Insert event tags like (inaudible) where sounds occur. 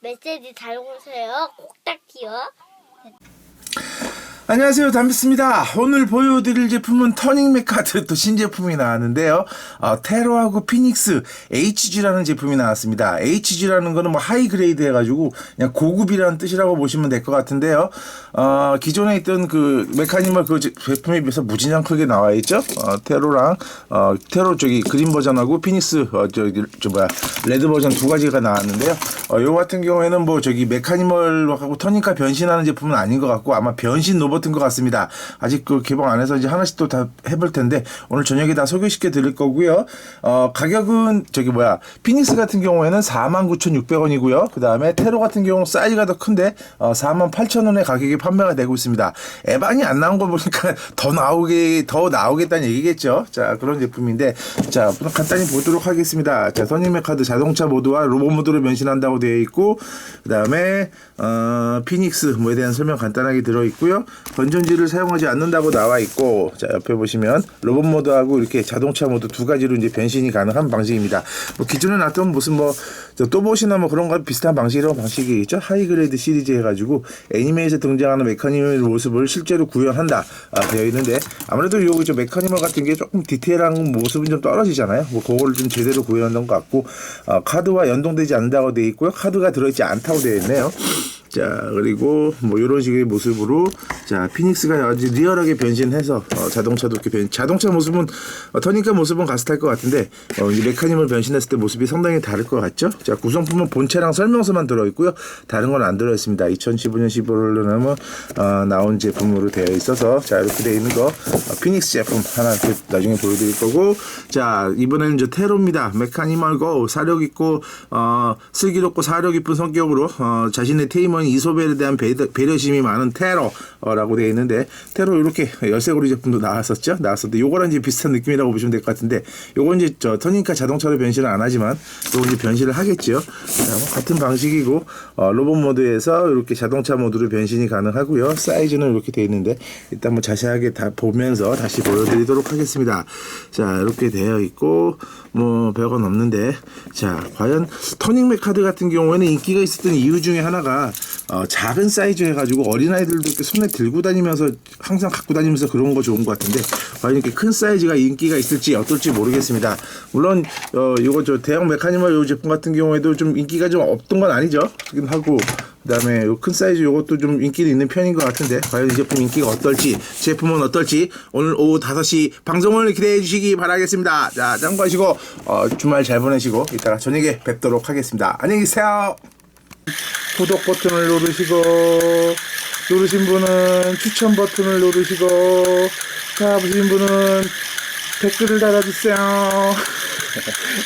메시지 잘 오세요. 꼭딱지요. 안녕하세요. 담비스입니다. 오늘 보여드릴 제품은 터닝맥 카드 또 신제품이 나왔는데요. 어, 테러하고 피닉스 HG라는 제품이 나왔습니다. HG라는 거는 뭐 하이 그레이드 해가지고 그냥 고급이라는 뜻이라고 보시면 될 것 같은데요. 어, 기존에 있던 그 메카니멀 그 제- 제품에 비해서 무진장 크게 나와 있죠? 어, 테로랑 어, 테로 저기 그린 버전하고 피닉스 어, 저기 저 뭐야 레드 버전 두 가지가 나왔는데요. 어, 요 같은 경우에는 뭐 저기 메카니멀하고 터닝카 변신하는 제품은 아닌 것 같고 아마 변신 로봇 인것 같습니다. 아직 그 개봉 안 해서 이제 하나씩 또 다 해볼 텐데 오늘 저녁에 다 소개시켜 드릴 거고요. 어, 가격은 저기 뭐야 피닉스 같은 경우에는 49,600원이고요. 그 다음에 테로 같은 경우 사이즈가 더 큰데 어, 48,000원의 가격에 판매가 되고 있습니다. 에반이 안 나온 거 보니까 (laughs) 더 나오게 더 나오겠다는 얘기겠죠. 자 그런 제품인데 자 간단히 보도록 하겠습니다. 자 선임의 카드 자동차 모드와 로봇 모드로 변신한다고 되어 있고 그 다음에 어, 피닉스 뭐에 대한 설명 간단하게 들어 있고요. 건전지를 사용하지 않는다고 나와 있고 자 옆에 보시면 로봇 모드하고 이렇게 자동차 모드 두 가지로 이제 변신이 가능한 방식입니다. 뭐 기존에 나왔던 무슨 뭐 또봇이나 뭐 그런 거 비슷한 방식이라고 방식이겠죠. 하이그레이드 시리즈 해가지고 애니메이에서 등장하는 메카니멀 모습을 실제로 구현한다 아, 되어 있는데 아무래도 요거 저 메카니멀 같은 게 조금 디테일한 모습은 좀 떨어지잖아요. 뭐 그거를 좀 제대로 구현한 것 같고 어, 카드와 연동되지 않는다고 되어 있고요. 카드가 들어있지 않다고 되어 있네요. 자 그리고 뭐 이런 식의 모습으로 자 피닉스가 아주 리얼하게 변신해서 어, 자동차도 이렇게 변 자동차 모습은 어, 터니까 모습은 가스탈 것 같은데 어, 이 메카니멀 변신했을 때 모습이 상당히 다를 것 같죠? 자 구성품은 본체랑 설명서만 들어있고요. 다른 건 안 들어있습니다. 2015년 15월로 나면 어, 나온 제품으로 되어 있어서 자 이렇게 되어 있는 거 어, 피닉스 제품 하나 그 나중에 보여드릴 거고 자 이번에는 이제 테로입니다. 메카니멀 고 사력 있고 어, 슬기롭고 사력 깊은 성격으로 어, 자신의 테이머 인 이소벨에 대한 배려, 배려 심이 많은 테러라고 되어 있는데 테로 이렇게 열쇠고리 제품도 나왔었죠? 나왔었는데 요거랑 이제 비슷한 느낌이라고 보시면 될 것 같은데 요건 이제 저 터닝카 자동차로 변신을 안 하지만 요건 이제 변신을 하겠죠. 자, 뭐 같은 방식이고 어, 로봇 모드에서 이렇게 자동차 모드로 변신이 가능하고요. 사이즈는 이렇게 되어 있는데 일단 뭐 자세하게 다 보면서 다시 보여드리도록 하겠습니다. 자 이렇게 되어 있고 뭐 별거 없는데 자 과연 터닝맥 카드 같은 경우에는 인기가 있었던 이유 중에 하나가 어, 작은 사이즈 해가지고 어린아이들도 이렇게 손에 들고 다니면서 항상 갖고 다니면서 그런 거 좋은 것 같은데 과연 이렇게 큰 사이즈가 인기가 있을지 어떨지 모르겠습니다. 물론 어 요거 저 대형 메카니멀 요 제품 같은 경우에도 좀 인기가 좀 없던 건 아니죠. 그긴 하고 그다음에 요큰 사이즈 요것도 좀 인기는 있는 편인 것 같은데 과연 이 제품 인기가 어떨지 제품은 어떨지 오늘 오후 5시 방송을 기대해 주시기 바라겠습니다. 자 참고하시고 어, 주말 잘 보내시고 이따가 저녁에 뵙도록 하겠습니다. 안녕히 계세요 구독 버튼을 누르시고 누르신 분은 추천 버튼을 누르시고 자 보신 분은 댓글을 달아주세요 (laughs)